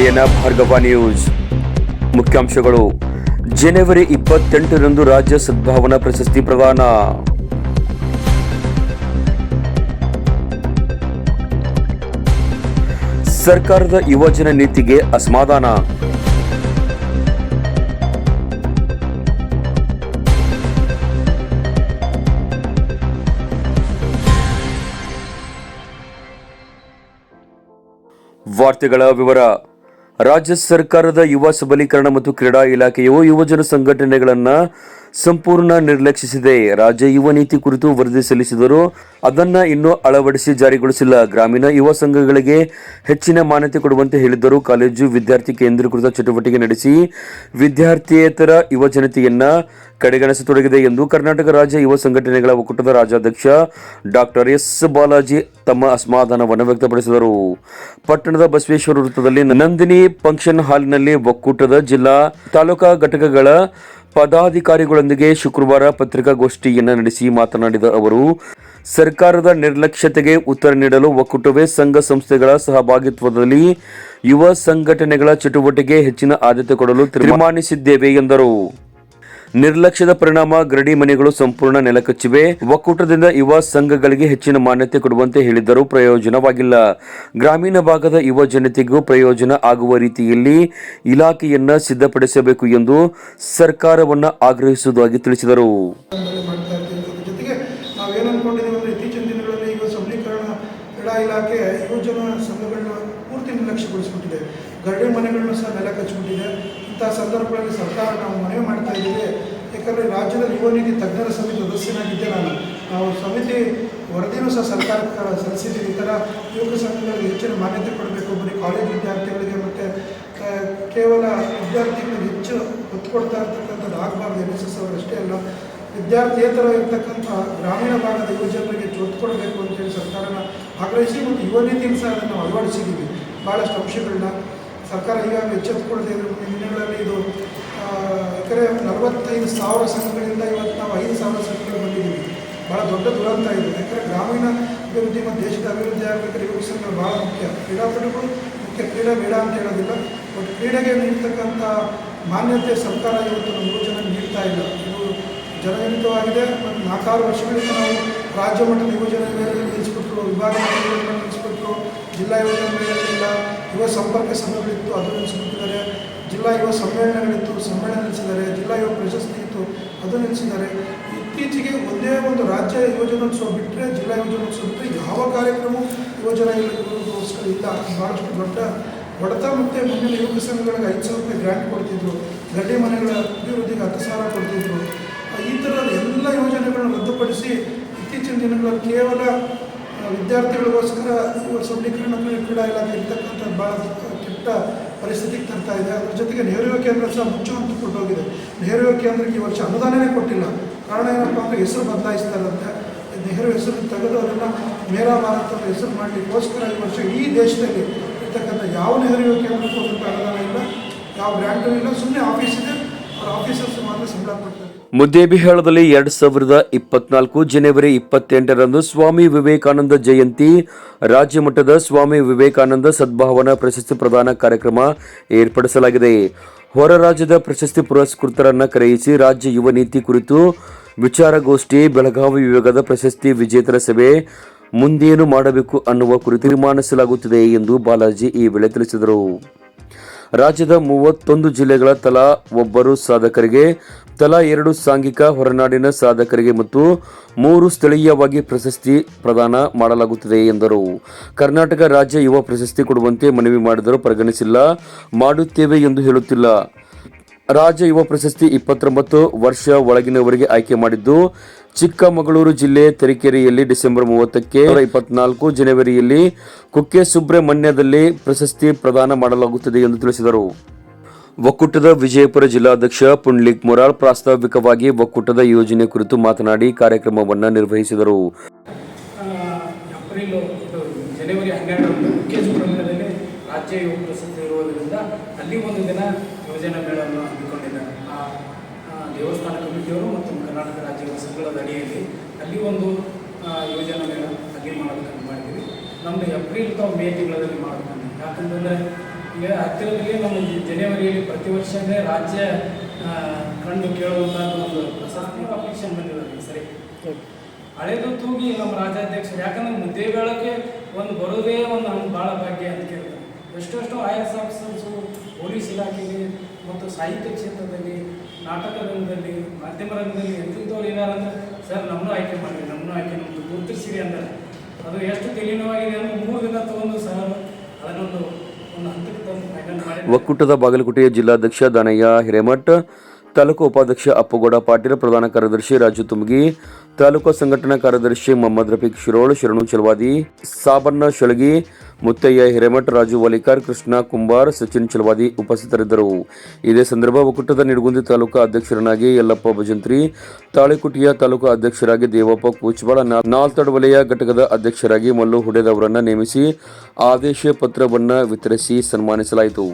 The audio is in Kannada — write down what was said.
ನಯನ ಭಾರ್ಗವ ನ್ಯೂಸ್. ಮುಖ್ಯಾಂಶಗಳು. ಜನವರಿ ಇಪ್ಪತ್ತೆಂಟರಂದು ರಾಜ್ಯ ಸದ್ಭಾವನಾ ಪ್ರಶಸ್ತಿ ಪ್ರದಾನ. ಸರ್ಕಾರದ ಯುವಜನ ನೀತಿಗೆ ಅಸಮಾಧಾನ. ವಾರ್ತೆಗಳ ವಿವರ. ರಾಜ್ಯ ಸರ್ಕಾರದ ಯುವ ಸಬಲೀಕರಣ ಮತ್ತು ಕ್ರೀಡಾ ಇಲಾಖೆಯು ಯುವಜನ ಸಂಘಟನೆಗಳನ್ನ ಸಂಪೂರ್ಣ ನಿರ್ಲಕ್ಷಿಸಿದೆ. ರಾಜ್ಯ ಯುವ ನೀತಿ ಕುರಿತು ವರದಿ ಸಲ್ಲಿಸಿದರೂ ಅದನ್ನ ಇನ್ನೂ ಅಳವಡಿಸಿ ಜಾರಿಗೊಳಿಸಿಲ್ಲ. ಗ್ರಾಮೀಣ ಯುವ ಸಂಘಗಳಿಗೆ ಹೆಚ್ಚಿನ ಮಾನ್ಯತೆ ಕೊಡುವಂತೆ ಹೇಳಿದ್ದರು ಕಾಲೇಜು ವಿದ್ಯಾರ್ಥಿ ಕೇಂದ್ರೀಕೃತ ಚಟುವಟಿಕೆ ನಡೆಸಿ ವಿದ್ಯಾರ್ಥಿಯೇತರ ಯುವ ಜನತೆಯನ್ನ ಕಡೆಗಣಿಸತೊಡಗಿದೆ ಎಂದು ಕರ್ನಾಟಕ ರಾಜ್ಯ ಯುವ ಸಂಘಟನೆಗಳ ಒಕ್ಕೂಟದ ರಾಜ್ಯಾಧ್ಯಕ್ಷ ಡಾಕ್ಟರ್ ಎಸ್ ಬಾಲಾಜಿ ತಮ್ಮ ಅಸಮಾಧಾನವನ್ನು ವ್ಯಕ್ತಪಡಿಸಿದರು. ಪಟ್ಟಣದ ಬಸವೇಶ್ವರ ವೃತ್ತದಲ್ಲಿ ನಂದಿನಿ ಫಂಕ್ಷನ್ ಹಾಲ್ನಲ್ಲಿ ಒಕ್ಕೂಟದ ಜಿಲ್ಲಾ ತಾಲೂಕಾ ಘಟಕಗಳ ಪದಾಧಿಕಾರಿಗಳೊಂದಿಗೆ ಶುಕ್ರವಾರ ಪತ್ರಿಕಾಗೋಷ್ಠಿಯನ್ನು ನಡೆಸಿ ಮಾತನಾಡಿದ ಅವರು, ಸರ್ಕಾರದ ನಿರ್ಲಕ್ಷ್ಯತೆಗೆ ಉತ್ತರ ನೀಡಲು ಒಕ್ಕೂಟವೇ ಸಂಘ ಸಂಸ್ಥೆಗಳ ಸಹಭಾಗಿತ್ವದಲ್ಲಿ ಯುವ ಸಂಘಟನೆಗಳ ಚಟುವಟಿಕೆ ಹೆಚ್ಚಿನ ಆದ್ಯತೆ ಕೊಡಲು ತೀರ್ಮಾನಿಸಿದ್ದೇವೆ ಎಂದರು. ನಿರ್ಲಕ್ಷ್ಯದ ಪರಿಣಾಮ ಗರಡಿ ಮನೆಗಳು ಸಂಪೂರ್ಣ ನೆಲಕಚ್ಚಿವೆ. ಒಕ್ಕೂಟದಿಂದ ಯುವ ಸಂಘಗಳಿಗೆ ಹೆಚ್ಚಿನ ಮಾನ್ಯತೆ ಕೊಡುವಂತೆ ಹೇಳಿದ್ದರೂ ಪ್ರಯೋಜನವಾಗಿಲ್ಲ. ಗ್ರಾಮೀಣ ಭಾಗದ ಯುವ ಜನತೆಗೂ ಪ್ರಯೋಜನ ಆಗುವ ರೀತಿಯಲ್ಲಿ ಇಲಾಖೆಯನ್ನ ಸಿದ್ಧಪಡಿಸಬೇಕು ಎಂದು ಸರ್ಕಾರವನ್ನ ಆಗ್ರಹಿಸುವುದಾಗಿ ತಿಳಿಸಿದರು. ಇಲಾಖೆ ಸಂಘಗಳನ್ನ ಪೂರ್ತಿ ನಿರ್ಲಕ್ಷ್ಯಗೊಳಿಸ್ಬಿಟ್ಟಿದೆ. ಮನೆಗಳನ್ನ ಸಹ ನೆಲ ಕಚ್ಚಿಬಿಟ್ಟಿದೆ ಇಂಥ ಸಂದರ್ಭಗಳಲ್ಲಿ ಸರ್ಕಾರ ನಾವು ಮನವಿ ಮಾಡ್ತಾ ಇದ್ದೀವಿ. ಯಾಕಂದರೆ ರಾಜ್ಯದ ಯುವ ನೀತಿ ತಜ್ಞರ ಸಮಿತಿ ಸದಸ್ಯನಾಗಿದ್ದೆ ನಾನು. ನಾವು ಸಮಿತಿ ವರದಿನೂ ಸಹ ಸರ್ಕಾರಕ್ಕೆ ಸಲ್ಲಿಸಿದ್ದೀವಿ. ಈ ಥರ ಯುವಕ ಸಂಘಗಳಿಗೆ ಹೆಚ್ಚಿನ ಮಾನ್ಯತೆ ಕೊಡಬೇಕು. ಬರೀ ಕಾಲೇಜ್ ವಿದ್ಯಾರ್ಥಿಗಳಿಗೆ ಮತ್ತು ಕೇವಲ ವಿದ್ಯಾರ್ಥಿಗಳಿಗೆ ಹೆಚ್ಚು ಒತ್ತು ಕೊಡ್ತಾ ಇರ್ತಕ್ಕಂಥದ್ದು ಆಗಬಾರ್ದು. ಎನ್ ಎಸ್ ಎಸ್ ಅವರಷ್ಟೇ ಅಲ್ಲ. ವಿದ್ಯಾರ್ಥಿಯೇತರ ಇರ್ತಕ್ಕಂಥ ಗ್ರಾಮೀಣ ಭಾಗದ ಯುವಜನರಿಗೆ ಒತ್ತು ಕೊಡಬೇಕು ಅಂತೇಳಿ ಸರ್ಕಾರನ ಆಗ್ರಹಿಸಿ ಮತ್ತು ಯುವ ನೀತಿಯನ್ನು ಸಹ ಅದನ್ನು ಅಳವಡಿಸಿದ್ದೀವಿ. ಭಾಳಷ್ಟು ಅಂಶಗಳನ್ನ ಸರ್ಕಾರ ಈಗಾಗಲೇ ಎಚ್ಚೆತ್ತುಕೊಳ್ಳದೆ ಇದ್ರು ಮುಂದಿನ ದಿನಗಳಲ್ಲಿ ಇದು ಎಕರೆ ನಲವತ್ತೈದು ಸಾವಿರ ಸಂಘಗಳಿಂದ ಇವತ್ತು ನಾವು ಐದು ಸಾವಿರ ಸಂಘಗಳು ಬಂದಿದ್ದೀವಿ. ಭಾಳ ದೊಡ್ಡ ದುರಂತ ಇದೆ. ಯಾಕಂದರೆ ಗ್ರಾಮೀಣ ಅಭಿವೃದ್ಧಿ ಮತ್ತು ದೇಶದ ಅಭಿವೃದ್ಧಿ ಆಗಬೇಕಾದ್ರೆ ಯುವ ಸಂಘಗಳು ಭಾಳ ಮುಖ್ಯ. ಕ್ರೀಡಾಪಟುಗಳು ಮುಖ್ಯ ಕ್ರೀಡೆ ಬೇಡ ಅಂತ ಹೇಳೋದಿಲ್ಲ. ಬಟ್ ಕ್ರೀಡೆಗೆ ನೀಡ್ತಕ್ಕಂಥ ಮಾನ್ಯತೆ ಸರ್ಕಾರ ಇವತ್ತು ನಮ್ಮ ಯುವಜನ ನೀಡ್ತಾ ಇಲ್ಲ. ಇದು ಜನಜನಿತವಾಗಿದೆ ಮತ್ತು ನಾಲ್ಕಾರು ವರ್ಷಗಳಿಂದ ನಾವು ರಾಜ್ಯ ಮಟ್ಟದ ಯುವಜನ ಮೇಳ ನಿಲ್ಲಿಸ್ಬಿಟ್ರು ವಿಭಾಗ ನಿಲ್ಲಿಸ್ಬಿಟ್ರು ಜಿಲ್ಲಾ ಯುವಜನ ಮೇಳಗಳಿಲ್ಲ ಯುವ ಸಂಪರ್ಕ ಸಂಘಗಳಿತ್ತು ಅದು ನಿಲ್ಲಿಸ್ಬಿಟ್ಟಿದ್ದಾರೆ ಜಿಲ್ಲಾ ಯುವ ಸಮ್ಮೇಳನಗಳಿತ್ತು, ಸಮ್ಮೇಳನ ನಿಲ್ಲಿಸಿದ್ದಾರೆ. ಜಿಲ್ಲಾ ಯುವ ಪ್ರಶಸ್ತಿ ಇತ್ತು ಅದು ನಿಲ್ಲಿಸಿದ್ದಾರೆ. ಇತ್ತೀಚೆಗೆ ಒಂದೇ ಒಂದು ರಾಜ್ಯ ಯುವಜನೋತ್ಸವ ಬಿಟ್ಟರೆ ಜಿಲ್ಲಾ ಯುವಜನೋತ್ಸವ ಬಿಟ್ಟರೆ ಯಾವ ಕಾರ್ಯಕ್ರಮ ಯೋಜನೆ ಯುವಜನೋತ್ಸವ ಇಲ್ಲ. ಭಾಳಷ್ಟು ದೊಡ್ಡ ಹೊಡೆತ ಮತ್ತು ಮುಂದಿನ ಯುವಕ ಸಂಘಗಳಿಗೆ ಐದು ಸಾವಿರ ರೂಪಾಯಿ ಗ್ರ್ಯಾಂಟ್ ಕೊಡ್ತಿದ್ರು. ಗಡ್ಡೆ ಮನೆಗಳ ಅಭಿವೃದ್ಧಿಗೆ ಹತ್ತು ಸಾವಿರ ಕೊಡ್ತಿದ್ರು. ಈ ಥರದ ಎಲ್ಲ ಯೋಜನೆಗಳನ್ನು ರದ್ದುಪಡಿಸಿ ಇತ್ತೀಚಿನ ದಿನಗಳಲ್ಲಿ ಕೇವಲ ವಿದ್ಯಾರ್ಥಿಗಳಿಗೋಸ್ಕರ ಇವ ಸಬಲೀಕರಣ ಕ್ರೀ- ಕ್ರೀಡಾ ಇಲಾಖೆ ಇರ್ತಕ್ಕಂಥ ಭಾಳ ಕೆಟ್ಟ ಪರಿಸ್ಥಿತಿಗೆ ತರ್ತಾ ಇದೆ. ಅದ್ರ ಜೊತೆಗೆ ನೆಹರು ಕೇಂದ್ರ ಸಹ ಮುಚ್ಚುವಂತ ಕೊಟ್ಟೋಗಿದೆ. ನೆಹರು ಕೇಂದ್ರಕ್ಕೆ ಈ ವರ್ಷ ಅನುದಾನನೇ ಕೊಟ್ಟಿಲ್ಲ. ಕಾರಣ ಏನಪ್ಪ ಅಂದರೆ ಹೆಸರು ಬದಲಾಯಿಸ್ತಾರಂತೆ ನೆಹರು ಹೆಸರು ತೆಗೆದು ಅದನ್ನು ಮೇರಾ ಭಾರತ್ ಅಂತ ಹೆಸರು ಮಾಡಲಿಕ್ಕೋಸ್ಕರ ಈ ವರ್ಷ ಈ ದೇಶದಲ್ಲಿ ಇರ್ತಕ್ಕಂಥ ಯಾವ ನೆಹರು ಕೇಂದ್ರಕ್ಕೂ ಅದಕ್ಕೆ ಅನುದಾನ ಇಲ್ಲ, ಯಾವ ಗ್ರ್ಯಾಂಟು ಇಲ್ಲ ಸುಮ್ಮನೆ ಆಫೀಸ್ ಇದೆ ಮುದ್ದೇಬಿಹಾಳದಲ್ಲಿ ಎರಡ್ ಸಾವಿರದ ಇಪ್ಪತ್ನಾಲ್ಕು ಜನವರಿ ಇಪ್ಪತ್ತೆಂಟರಂದು ಸ್ವಾಮಿ ವಿವೇಕಾನಂದ ಜಯಂತಿ, ರಾಜ್ಯ ಮಟ್ಟದ ಸ್ವಾಮಿ ವಿವೇಕಾನಂದ ಸದ್ಭಾವನಾ ಪ್ರಶಸ್ತಿ ಪ್ರದಾನ ಕಾರ್ಯಕ್ರಮ ಏರ್ಪಡಿಸಲಾಗಿದೆ. ಹೊರ ರಾಜ್ಯದ ಪ್ರಶಸ್ತಿ ಪುರಸ್ಕೃತರನ್ನು ಕರೆಯಿಸಿ ರಾಜ್ಯ ಯುವ ನೀತಿ ಕುರಿತು ವಿಚಾರಗೋಷ್ಠಿ, ಬೆಳಗಾವಿ ವಿಭಾಗದ ಪ್ರಶಸ್ತಿ ವಿಜೇತರ ಸಭೆ ಮುಂದೇನು ಮಾಡಬೇಕು ಅನ್ನುವ ಕುರಿತು ತೀರ್ಮಾನಿಸಲಾಗುತ್ತಿದೆ ಎಂದು ಬಾಲಾಜಿ ಈ ವೇಳೆ ತಿಳಿಸಿದರು. ರಾಜ್ಯದ ಮೂವತ್ತೊಂದು ಜಿಲ್ಲೆಗಳ ತಲಾ ಒಬ್ಬರು ಸಾಧಕರಿಗೆ, ತಲಾ ಎರಡು ಸಾಂಘಿಕ ಹೊರನಾಡಿನ ಸಾಧಕರಿಗೆ ಮತ್ತು ಮೂರು ಸ್ಥಳೀಯವಾಗಿ ಪ್ರಶಸ್ತಿ ಪ್ರದಾನ ಮಾಡಲಾಗುತ್ತದೆ ಎಂದರು. ಕರ್ನಾಟಕ ರಾಜ್ಯ ಯುವ ಪ್ರಶಸ್ತಿ ಕೊಡುವಂತೆ ಮನವಿ ಮಾಡಿದರೂ ಪರಿಗಣಿಸಿಲ್ಲ. ಮಾಡುತ್ತೇವೆ ಎಂದು ಹೇಳುತ್ತಿಲ್ಲ. ರಾಜ್ಯ ಯುವ ಪ್ರಶಸ್ತಿ ಇಪ್ಪತ್ತೊಂಬತ್ತು ವರ್ಷ ಒಳಗಿನವರಿಗೆ ಆಯ್ಕೆ ಮಾಡಿದ್ದು, ಚಿಕ್ಕಮಗಳೂರು ಜಿಲ್ಲೆ ತರೀಕೆರೆಯಲ್ಲಿ ಡಿಸೆಂಬರ್ ಮೂವತ್ತಕ್ಕೆ ಇಪ್ಪತ್ನಾಲ್ಕು ಜನವರಿಯಲ್ಲಿ ಕುಕ್ಕೆ ಸುಬ್ರಹ್ಮಣ್ಯದಲ್ಲಿ ಪ್ರಶಸ್ತಿ ಪ್ರದಾನ ಮಾಡಲಾಗುತ್ತದೆ ಎಂದು ತಿಳಿಸಿದರು. ಒಕ್ಕೂಟದ ವಿಜಯಪುರ ಜಿಲ್ಲಾಧ್ಯಕ್ಷ ಪುಂಡ್ಲಿಕ್ ಮೊರಾಳ್ ಪ್ರಾಸ್ತಾವಿಕವಾಗಿ ಒಕ್ಕೂಟದ ಯೋಜನೆ ಕುರಿತು ಮಾತನಾಡಿ ಕಾರ್ಯಕ್ರಮವನ್ನು ನಿರ್ವಹಿಸಿದರು. ಜನವರಿ ರಾಜ್ಯ ಯುವ ಪ್ರಶಸ್ತಿ ಇರುವುದರಿಂದ ಅಲ್ಲಿ ಒಂದು ದಿನ ಯೋಜನಾ ಮೇಳವನ್ನು ಹಮ್ಮಿಕೊಂಡಿದ್ದಾರೆ. ಆ ದೇವಸ್ಥಾನ ಕಮಿಟಿಯವರು ಮತ್ತು ಕರ್ನಾಟಕ ರಾಜ್ಯ ಸಂಘದ ಅಡಿಯಲ್ಲಿ ಅಲ್ಲಿ ಒಂದು ಯೋಜನೆ ಮೇಳ ಅಲ್ಲಿ ಮಾಡಬೇಕಂತ ಮಾಡಿದ್ದೀವಿ. ನಮ್ಮದು ಏಪ್ರಿಲ್ ಅಥವಾ ಮೇ ತಿಂಗಳಲ್ಲಿ ಮಾಡಬೇಕಂತ. ಯಾಕಂತಂದರೆ, ಈಗ ಹತ್ತಿರದಲ್ಲಿ ನಮ್ಮ ಜನವರಿಯಲ್ಲಿ ಪ್ರತಿ ವರ್ಷವೇ ರಾಜ್ಯ ಕಂಡು ಕೇಳುವಂಥ ಒಂದು ಪ್ರಶಸ್ತಿ ಅಪ್ಲಿಕೇಶನ್ ಬಂದಿದೆ ಸರಿ. ಹಳೆದು ತೂಗಿ ನಮ್ಮ ರಾಜ್ಯಾಧ್ಯಕ್ಷರು, ಯಾಕಂದ್ರೆ ಮುದ್ದೆ ಬೇಳಕ್ಕೆ ಒಂದು ಬರೋದೇ ಒಂದು ನಮ್ಗೆ ಭಾಳ ಭಾಗ್ಯ ಅಂತ ಕೇಳ್ತಾರೆ. ಎಷ್ಟೆಷ್ಟು ಐ ಎಸ್ ಆಫೀಸರ್ಸು ಪೊಲೀಸ್ ಇಲಾಖೆಗೆ ಮತ್ತು ಸಾಹಿತ್ಯ ಕ್ಷೇತ್ರದಲ್ಲಿ, ನಾಟಕ ರಂಗದಲ್ಲಿ, ಮಾಧ್ಯಮ ರಂಗದಲ್ಲಿ ಎಂತಿದ್ದವ್ರು ಏನಾರ ಅಂದ್ರೆ, ಸರ್ ನಮ್ಮನ್ನು ಆಯ್ಕೆ ಮಾಡಿ ನಮ್ಮನ್ನು ಆಯ್ಕೆ ನಮ್ಮದು ಗುರುತಿಸಿರಿ ಅಂತಾರೆ. ಅದು ಎಷ್ಟು ತಲೀನವಾಗಿದೆ ಅಂದ್ರೆ ಮೂರು ದಿನ ತಗೊಂಡು ಸರ್ ಅದನ್ನೊಂದು ಒಂದು ಹಂತಕ್ಕೆ ತಂದು ಫೈನಲ್ ಮಾಡಿ ಒಕ್ಕೂಟದ ಬಾಗಲಕೋಟೆಯ ಜಿಲ್ಲಾಧ್ಯಕ್ಷ ದಾನಯ್ಯ ಹಿರೇಮಠ್, ತಾಲೂಕು ಉಪಾಧ್ಯಕ್ಷ ಅಪ್ಪುಗೌಡ ಪಾಟೀಲ್, ಪ್ರಧಾನ ಕಾರ್ಯದರ್ಶಿ ರಾಜು ತುಮಗಿ, ತಾಲೂಕು ಸಂಘಟನಾ ಕಾರ್ಯದರ್ಶಿ ಮೊಹಮ್ಮದ್ ರಫೀಕ್ ಶಿರೋಳ್, ಶರಣು ಚಲವಾದಿ, ಸಾಬಣ್ಣ ಶಳಗಿ ಮುತ್ತಯ್ಯ ಹಿರೇಮಠ ರಾಜು ವಲಿಕಾರ್ ಕೃಷ್ಣ ಕುಂಬಾರ್ ಸಚಿನ್ ಚಲವಾದಿ ಉಪಸ್ಥಿತರಿದ್ದರು. ಇದೇ ಸಂದರ್ಭ ಒಕ್ಕೂಟದ ನಿಡಗುಂದಿ ತಾಲೂಕಾ ಅಧ್ಯಕ್ಷರನ್ನಾಗಿ ಯಲ್ಲಪ್ಪ ಭಜಂತ್ರಿ, ತಾಳಿಕುಟಿಯ ತಾಲೂಕಾ ಅಧ್ಯಕ್ಷರಾಗಿ ದೇವಪ್ಪ ಕೂಚ್ಬಾಳ ನಾಲ್ತಡ್ ವಲಯ ಘಟಕದ ಅಧ್ಯಕ್ಷರಾಗಿ ಮಲ್ಲು ಹುಡೇದವರನ್ನು ನೇಮಿಸಿ ಆದೇಶ ಪತ್ರವನ್ನು ವಿತರಿಸಿ ಸನ್ಮಾನಿಸಲಾಯಿತು.